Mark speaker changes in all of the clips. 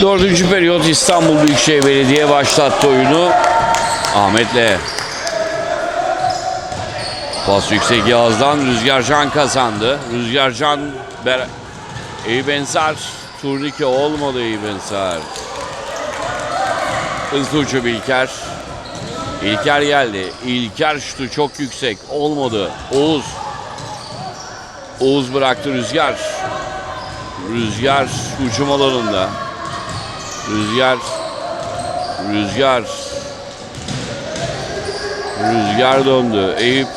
Speaker 1: Dördüncü periyot İstanbul Büyükşehir Belediye başlattı oyunu. Ahmet'le Pas yüksek Yağız'dan Rüzgarcan kazandı. Rüzgarcan Ber Eyüp Ensar turnike olmadı Eyüp Ensar. Hızlı uçup İlker. İlker geldi. İlker şutu çok yüksek. Olmadı. Oğuz. Oğuz bıraktı Rüzgar. Rüzgar hücum alanında. Rüzgar. Rüzgar. Rüzgar döndü. Eyüp.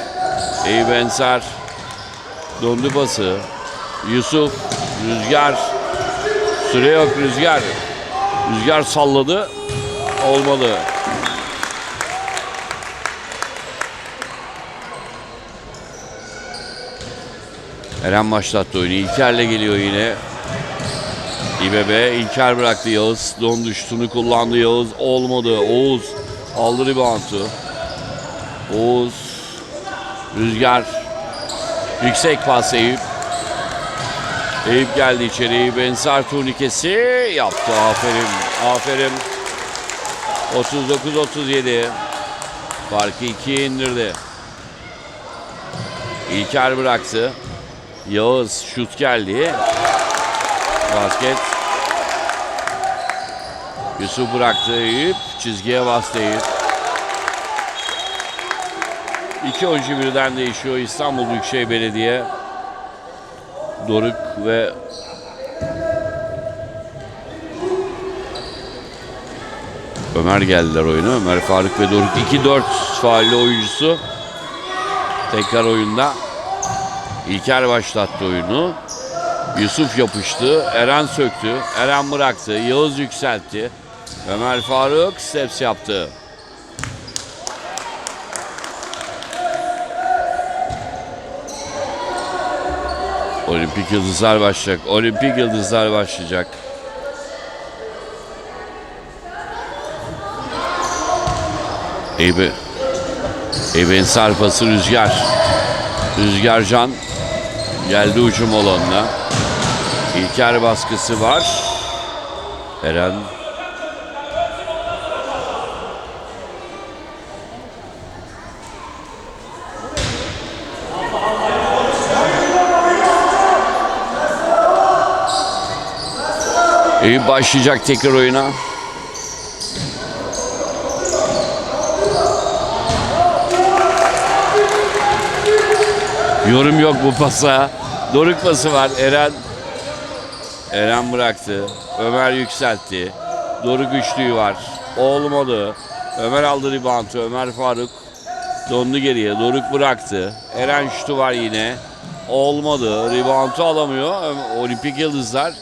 Speaker 1: Eyüp Ensar. Döndü pası. Yusuf. Rüzgar. Süre yok Rüzgar. Rüzgar salladı. Olmadı. Eren başlattı oyunu. İlker'le geliyor yine. İBB İlker bıraktı Yağız. Don düştüğünü kullandı Yağız. Olmadı. Oğuz aldı reboundu. Oğuz Rüzgar yüksek pas Eyüp. Eyüp geldi içeri. Ensar turnikesi yaptı. Aferin. Aferin. 39-37. Farkı ikiye indirdi. İlker bıraktı. Yağız şut geldi. Basket. Yusuf bıraktı Eyüp. Çizgiye bastı Eyüp. İki oyuncu birden değişiyor İstanbul Büyükşehir Belediye. Doruk ve Ömer geldiler oyuna. Ömer Faruk ve Doruk 2-4 faalli oyuncusu. Tekrar oyunda. İlker başlattı oyunu. Yusuf yapıştı. Eren söktü. Eren bıraktı. Yağız yükseltti. Ömer Faruk steps yaptı. Olimpik Yıldızlar başlayacak. Olimpik Yıldızlar başlayacak. Eybe. Eyben sarpası Rüzgar. Rüzgar Can geldi ucum olanına. İlker baskısı var. Eren Eyüp başlayacak tekrar oyuna. Yorum yok bu pasa. Doruk pası var. Eren Eren bıraktı. Ömer yükseltti. Doruk üçlüğü var. Olmadı. Ömer aldı ribantı. Ömer Faruk dondu geriye. Doruk bıraktı. Eren şutu var yine. Olmadı. Ribantı alamıyor. Olimpik Yıldızlar.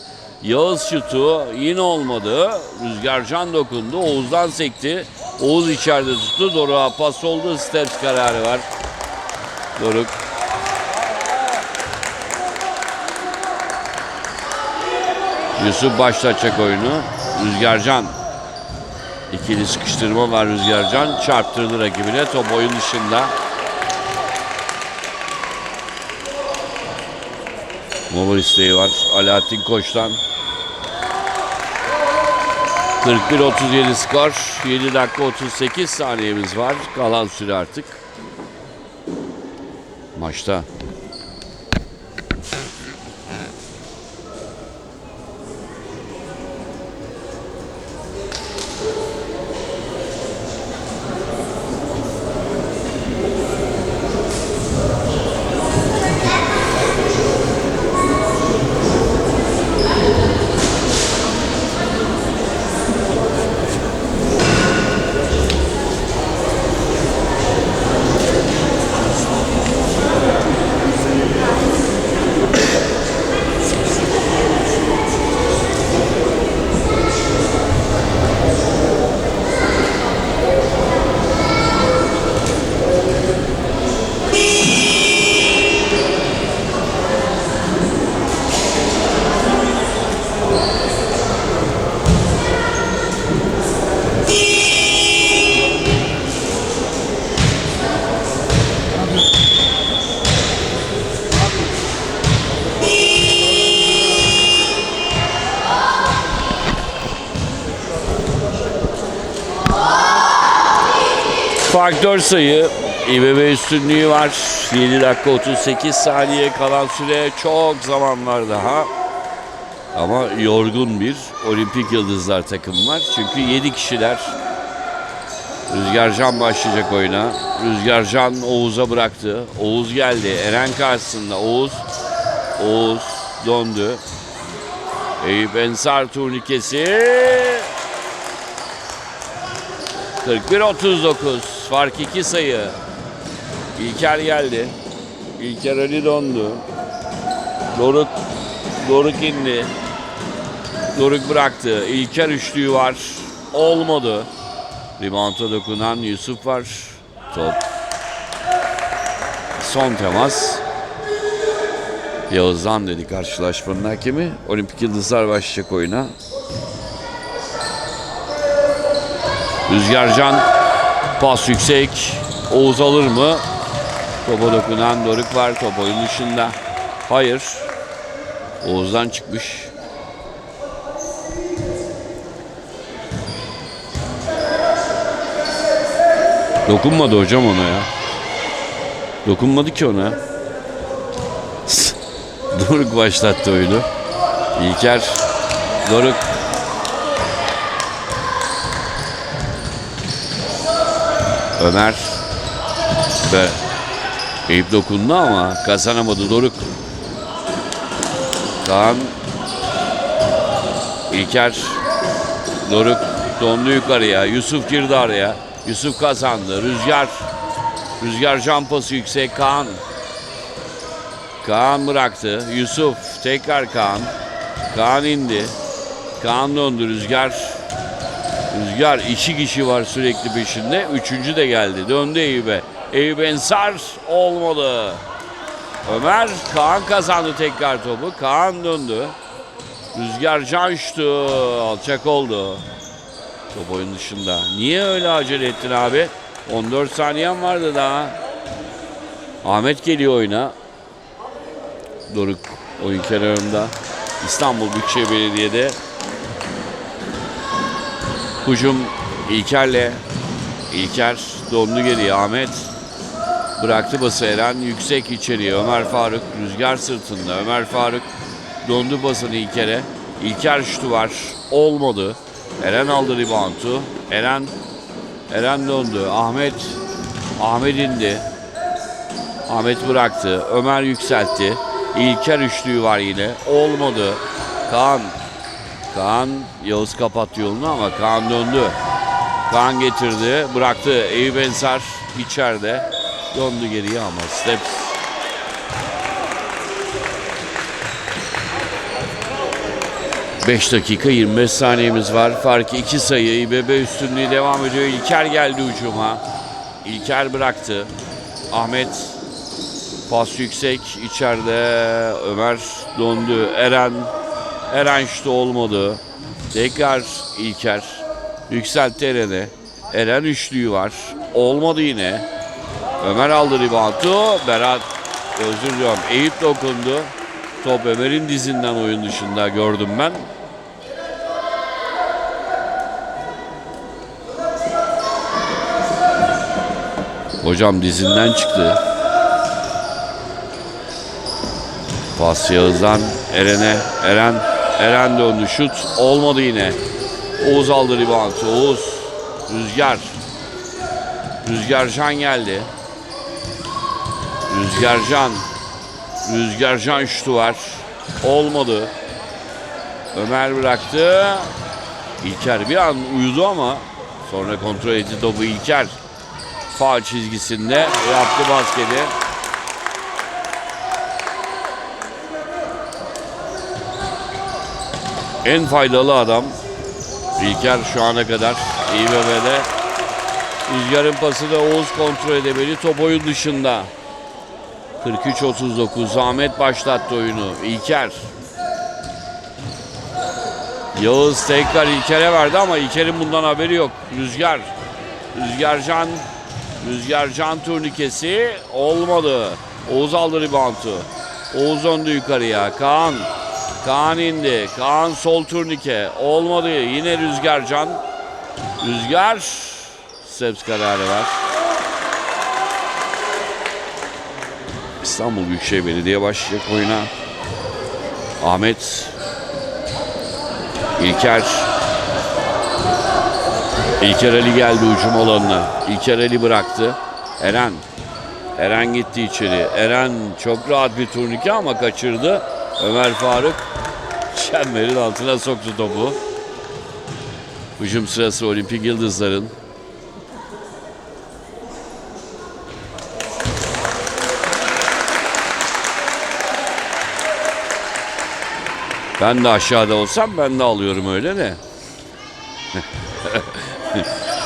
Speaker 1: Yağız şutu yine olmadı. Rüzgarcan dokundu. Oğuz'dan sekti. Oğuz içeride tuttu. Doruk'a pas oldu. Steps kararı var. Doruk Yusuf başlatacak oyunu. Rüzgarcan. İkili sıkıştırma var Rüzgarcan. Çarptırdı rakibine. Top oyun dışında. Mola isteği var. Alaaddin Koç'tan. 41-37 skor. 7 dakika 38 saniyemiz var. Kalan süre artık. Maçta. 4 sayı. İBB üstünlüğü var. 7 dakika 38 saniye kalan süre çok zaman var daha. Ama yorgun bir olimpik yıldızlar takım var. Çünkü 7 kişiler. Rüzgarcan başlayacak oyuna. Rüzgarcan Oğuz'a bıraktı. Oğuz geldi. Eren karşısında. Oğuz. Oğuz döndü. Eyüp Ensar turnikesi. 41-39. Fark 2 sayı. İlker geldi. İlker Ali dondu. Doruk Doruk indi. Doruk bıraktı. İlker üçlüğü var. Olmadı. Ribanta dokunan Yusuf var. Top. Son temas. Yağız'dan dedi karşılaşmanın hakemi. Olimpik Yıldızlar başlayacak oyuna. Rüzgarcan pas yüksek. Oğuz alır mı? Topa dokunan Doruk var. Top oyun dışında. Hayır. Oğuz'dan çıkmış. Dokunmadı hocam ona ya. Dokunmadı ki ona. Doruk başlattı oyunu. İlker Doruk Ömer ve Eyüp dokundu ama kazanamadı Doruk. Kaan İlker Doruk dondu yukarıya. Yusuf girdi araya. Yusuf kazandı. Rüzgar Rüzgar can pası yüksek Kaan. Kaan bıraktı. Yusuf tekrar Kaan. Kaan indi. Kaan döndü Rüzgar. Rüzgar iki kişi var sürekli peşinde. Üçüncü de geldi. Döndü Eyüp'e. Eyüp Ensar olmadı. Ömer Kaan kazandı tekrar topu. Kaan döndü. Rüzgar canştu. Alçak oldu. Top oyun dışında. Niye öyle acele ettin abi? 14 saniyen vardı daha. Ahmet geliyor oyuna. Doruk oyun kenarında. İstanbul Büyükşehir Belediye'de Hücum İlker'le İlker dondu geriye Ahmet bıraktı bası Eren yüksek içeriye Ömer Faruk rüzgar sırtında Ömer Faruk dondu basını İlker'e. İlker şutu var olmadı. Eren aldı reboundu Eren Eren döndü Ahmet Ahmet indi. Ahmet bıraktı Ömer yükseltti. İlker üçlüğü var yine olmadı. Kaan Kaan Yağız kapattı yolunu ama Kaan döndü. Kaan getirdi, bıraktı. Eyüp Ensar içeride. Döndü geriye ama steps. Beş dakika 25 saniyemiz var. Farkı iki sayı. İBB üstünlüğü devam ediyor. İlker geldi ucuma. İlker bıraktı. Ahmet pas yüksek içeride. Ömer dondu. Eren Eren şutu olmadı. Tekrar İlker. Yükseltti Eren'e. Eren üçlüğü var. Olmadı yine. Ömer aldı ribantu. Berat özür diliyorum. Eyüp dokundu. Top Ömer'in dizinden oyun dışında gördüm ben. Hocam dizinden çıktı. Pas Yağız'dan Eren'e. Eren Eren döndü. Şut olmadı yine. Oğuz aldı reboundu. Oğuz. Rüzgar. Rüzgar Can geldi. Rüzgar Can. Rüzgar şutu var. Olmadı. Ömer bıraktı. İlker bir an uyudu ama sonra kontrol etti topu İlker. Faal çizgisinde yaptı basketi. En faydalı adam İlker şu ana kadar İBB'de Rüzgar'ın pası da Oğuz kontrol edemedi. Top oyun dışında. 43-39 Ahmet başlattı oyunu. İlker. Yağız tekrar İlker'e verdi ama İlker'in bundan haberi yok. Rüzgar. Rüzgarcan Rüzgarcan turnikesi olmadı. Oğuz aldı reboundu. Oğuz döndü yukarıya. Kaan Kaan indi. Kaan sol turnike. Olmadı. Yine Rüzgar Can. Rüzgar. Seps kararı var. İstanbul Büyükşehir Belediye başlayacak oyuna. Ahmet. İlker. İlker Ali geldi ucum alanına. İlker Ali bıraktı. Eren. Eren gitti içeri. Eren çok rahat bir turnike ama kaçırdı. Ömer Faruk çemberin altına soktu topu. Hücum sırası Olimpik Yıldızların. Ben de aşağıda olsam ben de alıyorum öyle de.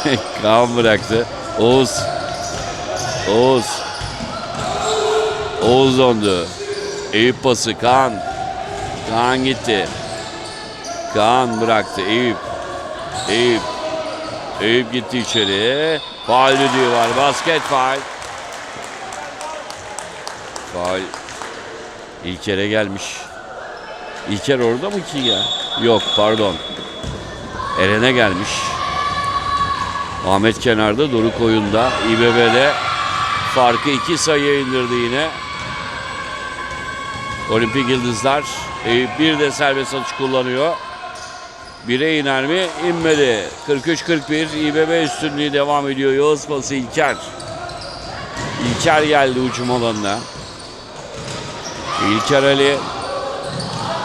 Speaker 1: Kaan bıraktı. Oğuz. Oğuz. Oğuz döndü. Eyüp pası Kaan. Kaan gitti. Kaan bıraktı. Eyüp. Eyüp. Eyüp gitti içeri. Faal düdüğü var. Basket faal. Faal. İlker'e gelmiş. İlker orada mı ki ya? Yok pardon. Eren'e gelmiş. Ahmet kenarda, Doruk oyunda. İBB'de farkı iki sayıya indirdi yine. Olimpik Yıldızlar Eyüp bir de serbest atış kullanıyor. Bire iner mi? İnmedi. 43-41 İBB üstünlüğü devam ediyor. Yağız pası İlker. İlker geldi ucum alanına. İlker Ali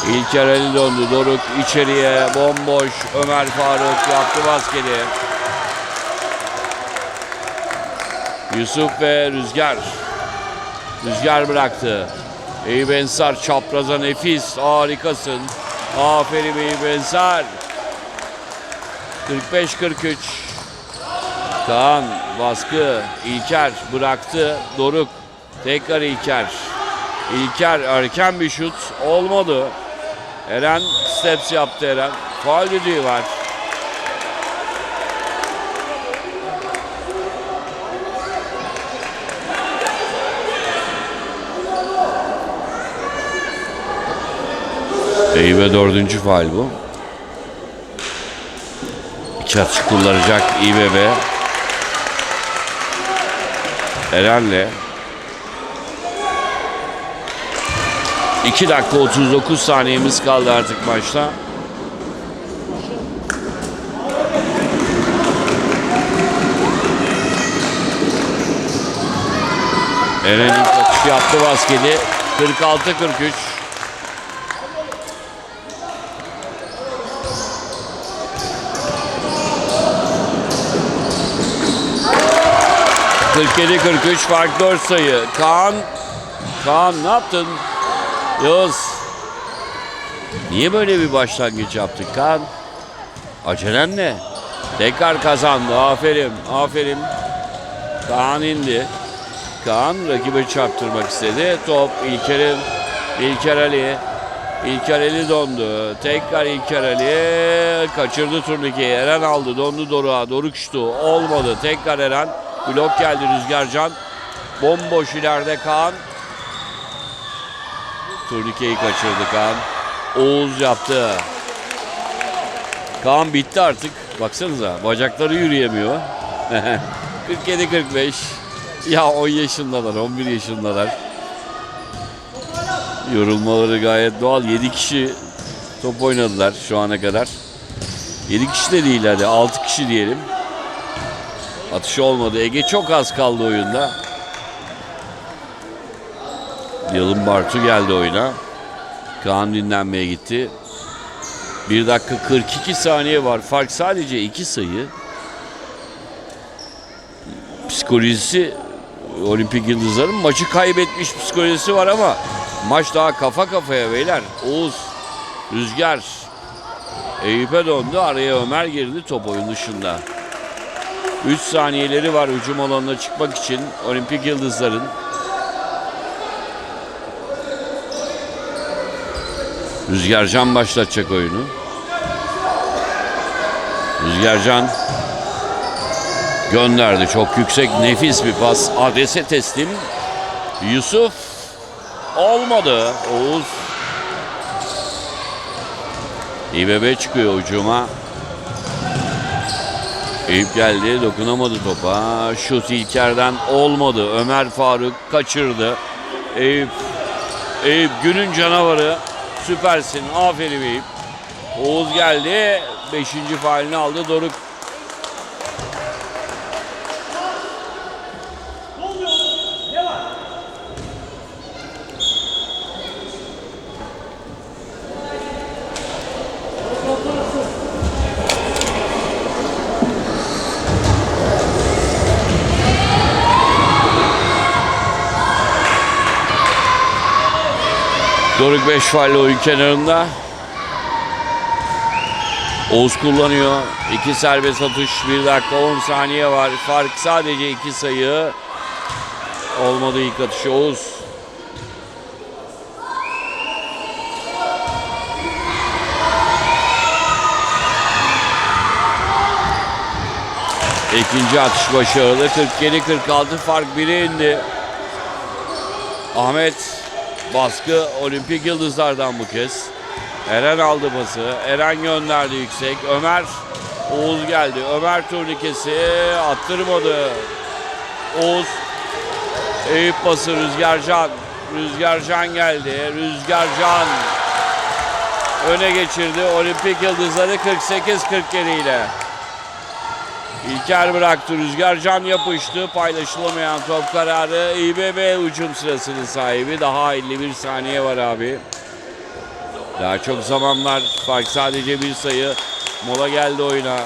Speaker 1: İlker Ali döndü. Doruk içeriye bomboş. Ömer Faruk yaptı basketi. Yusuf ve Rüzgar. Rüzgar bıraktı. Eyüp çapraza nefis. Harikasın. Aferin Eyüp Ensar. 45-43. Kaan baskı. İlker bıraktı. Doruk. Tekrar İlker. İlker erken bir şut. Olmadı. Eren steps yaptı Eren. Faal düdüğü var. Eyüp'e dördüncü faal bu. İki atış kullanacak İBB. Eren'le 2 dakika 39 saniyemiz kaldı artık maçta. Eren ilk yaptı basketi. 46-43. ...47-43 fark 4 sayı. Kaan... Kaan ne yaptın? Yağız. Niye böyle bir başlangıç yaptık Kaan? Acelen ne? Tekrar kazandı. Aferin. Aferin. Kaan indi. Kaan rakibe çarptırmak istedi. Top İlker'in. İlker Ali. İlker Ali dondu. Tekrar İlker Ali. Kaçırdı turnikeyi. Eren aldı. Dondu Doruk'a. Doruk şutu. Olmadı. Tekrar Eren. Blok geldi Rüzgarcan. Bomboş ileride Kaan. Turnikeyi kaçırdı Kaan. Oğuz yaptı. Kaan bitti artık. Baksanıza bacakları yürüyemiyor. 47-45. Ya 10 yaşındalar, 11 yaşındalar. Yorulmaları gayet doğal. 7 kişi top oynadılar şu ana kadar. 7 kişi de değil hadi 6 kişi diyelim. Atış olmadı. Ege çok az kaldı oyunda. Yalın Bartu geldi oyuna. Kaan dinlenmeye gitti. 1 dakika 42 saniye var. Fark sadece 2 sayı. Psikolojisi Olimpik Yıldızların maçı kaybetmiş psikolojisi var ama maç daha kafa kafaya beyler. Oğuz, Rüzgar, Eyüp'e döndü. Araya Ömer girdi top oyun dışında. 3 saniyeleri var hücum alanına çıkmak için Olimpik Yıldızların. Rüzgarcan başlatacak oyunu. Rüzgarcan gönderdi. Çok yüksek nefis bir pas. Adrese teslim. Yusuf olmadı. Oğuz İBB çıkıyor ucuma. Eyüp geldi dokunamadı topa. Şut İlker'den olmadı. Ömer Faruk kaçırdı. Eyüp. Eyüp günün canavarı. Süpersin. Aferin Eyüp. Oğuz geldi. Beşinci faalini aldı. Doruk Doruk 5 faalle oyun kenarında. Oğuz kullanıyor. 2 serbest atış. 1 dakika 10 saniye var. Fark sadece 2 sayı. Olmadı ilk atışı Oğuz. İkinci atış başarılı. 47-46 fark 1'e indi. Ahmet baskı olimpik yıldızlardan bu kez. Eren aldı pası. Eren gönderdi yüksek. Ömer Oğuz geldi. Ömer turnikesi attırmadı. Oğuz Eyüp pası Rüzgarcan. Rüzgarcan geldi. Rüzgarcan öne geçirdi. Olimpik yıldızları 48-47 ile. İlker bıraktı. Rüzgarcan yapıştı. Paylaşılamayan top kararı. İBB hücum sırasının sahibi. Daha 51 saniye var abi. Daha çok zaman var. Fark sadece bir sayı. Mola geldi oyuna.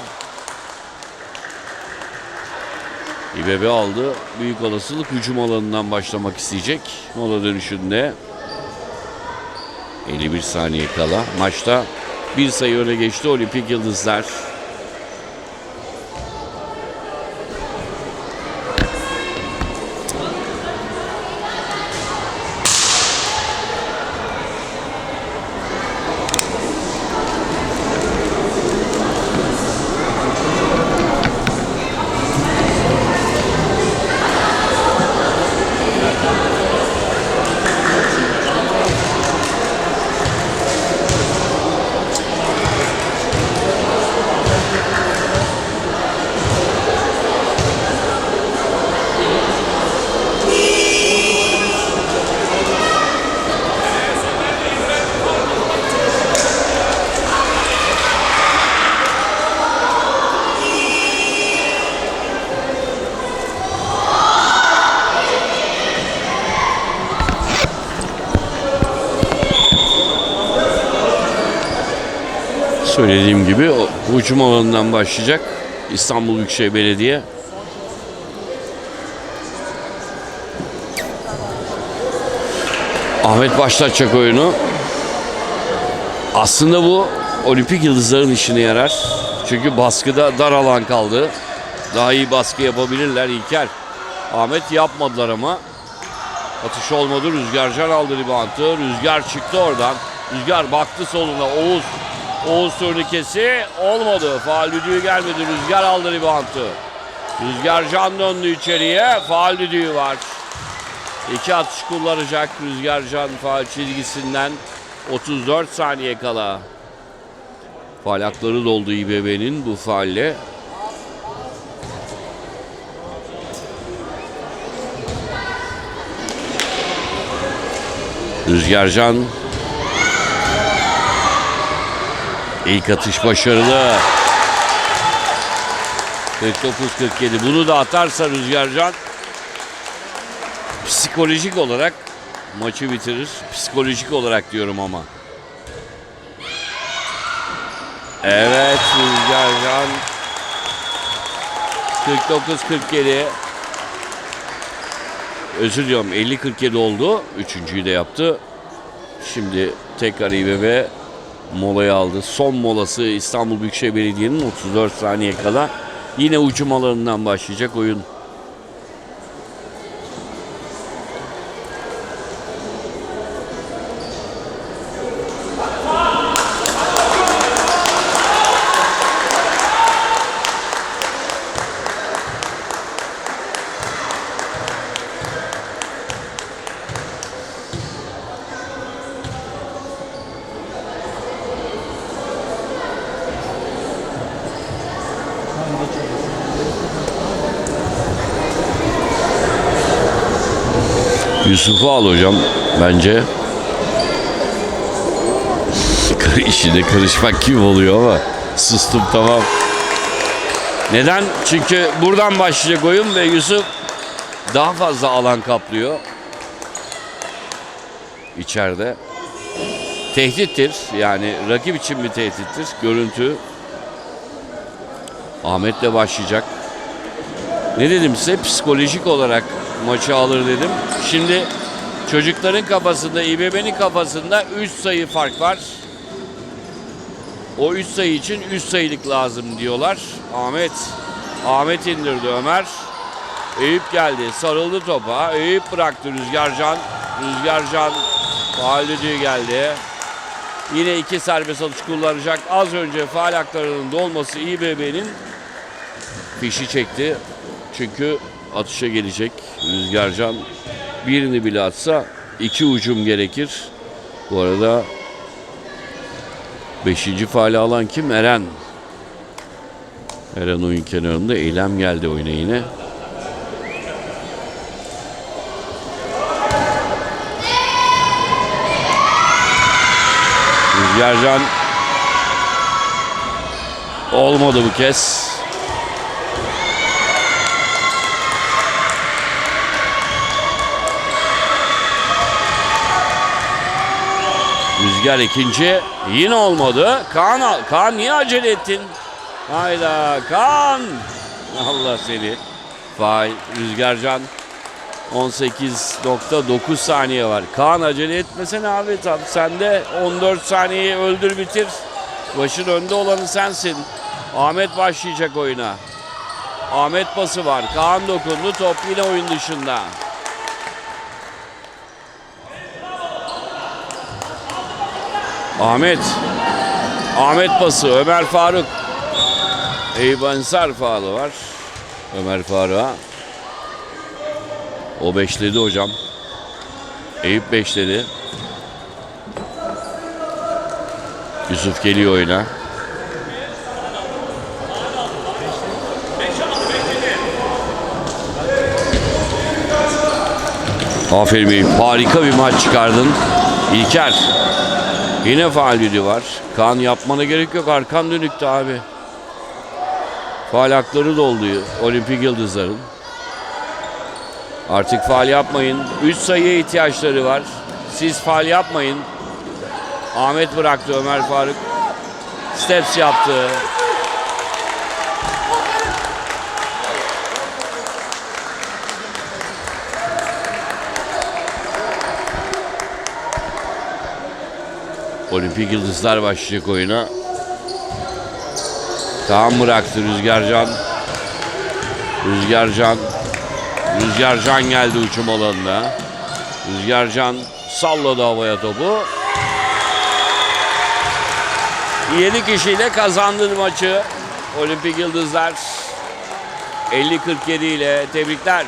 Speaker 1: İBB aldı. Büyük olasılık hücum alanından başlamak isteyecek. Mola dönüşünde. 51 saniye kala. Maçta bir sayı öne geçti Olimpik Yıldızlar. Söylediğim gibi hücum alanından başlayacak İstanbul Büyükşehir Belediye. Ahmet başlatacak oyunu. Aslında bu olimpik yıldızların işine yarar. Çünkü baskıda dar alan kaldı. Daha iyi baskı yapabilirler İlker. Ahmet yapmadılar ama. Atış olmadı. Rüzgarcan aldı ribantı. Rüzgar çıktı oradan. Rüzgar baktı soluna. Oğuz. Oğuz turnikesi olmadı. Faal düdüğü gelmedi. Rüzgar aldı ribantı. Rüzgar can döndü içeriye. Faal düdüğü var. İki atış kullanacak Rüzgar Can faal çizgisinden 34 saniye kala. Faal hakları doldu İBB'nin bu faalle. Rüzgar Can İlk atış başarılı. 49-47. Bunu da atarsa Rüzgarcan psikolojik olarak maçı bitirir. Psikolojik olarak diyorum ama. Evet Rüzgarcan 49-47 Özür diliyorum 50-47 oldu. Üçüncüyü de yaptı. Şimdi tekrar İBB molayı aldı. Son molası İstanbul Büyükşehir Belediye'nin 34 saniye kala. Yine ucum alanından başlayacak oyun. Yusuf'u al hocam bence. İşine karışmak kim oluyor ama sustum tamam. Neden? Çünkü buradan başlayacak oyun ve Yusuf daha fazla alan kaplıyor. İçeride. Tehdittir. Yani rakip için bir tehdittir. Görüntü. Ahmet'le başlayacak. Ne dedim size? Psikolojik olarak maçı alır dedim. Şimdi çocukların kafasında, İBB'nin kafasında 3 sayı fark var. O 3 sayı için 3 sayılık lazım diyorlar. Ahmet. Ahmet indirdi Ömer. Eyüp geldi. Sarıldı topa. Eyüp bıraktı Rüzgarcan. Rüzgarcan faal düdüğü geldi. Yine iki serbest atış kullanacak. Az önce faal haklarının dolması İBB'nin fişi çekti. Çünkü atışa gelecek Rüzgarcan. Birini bile atsa iki ucum gerekir. Bu arada beşinci faali alan kim? Eren. Eren oyun kenarında. Eylem geldi oyuna yine. Rüzgarcan olmadı bu kez. Rüzgar ikinci. Yine olmadı. Kaan, Kaan niye acele ettin? Hayda Kaan. Allah seni. Faal Rüzgarcan 18.9 saniye var. Kaan acele etmesene abi tam. Sen de 14 saniyeyi öldür bitir. Başın önde olanı sensin. Ahmet başlayacak oyuna. Ahmet pası var. Kaan dokundu. Top yine oyun dışında. Ahmet. Ahmet pası. Ömer Faruk. Eyüp Ensar faalı var. Ömer Faruk'a. O beşledi hocam. Eyüp beşledi. Yusuf geliyor oyuna. Aferin Eyüp. Harika bir maç çıkardın. İlker. Yine faal var. Kaan yapmana gerek yok. Arkan dönüktü abi. Faal hakları doldu Olimpik Yıldızların. Artık faal yapmayın. 3 sayıya ihtiyaçları var. Siz faal yapmayın. Ahmet bıraktı Ömer Faruk. Steps yaptı. Olimpik Yıldızlar başlayacak oyuna. Kaan bıraktı Rüzgarcan. Rüzgarcan. Rüzgarcan geldi uçum alanına. Rüzgarcan salladı havaya topu. 7 kişiyle kazandı maçı. Olimpik Yıldızlar 50-47 ile tebrikler.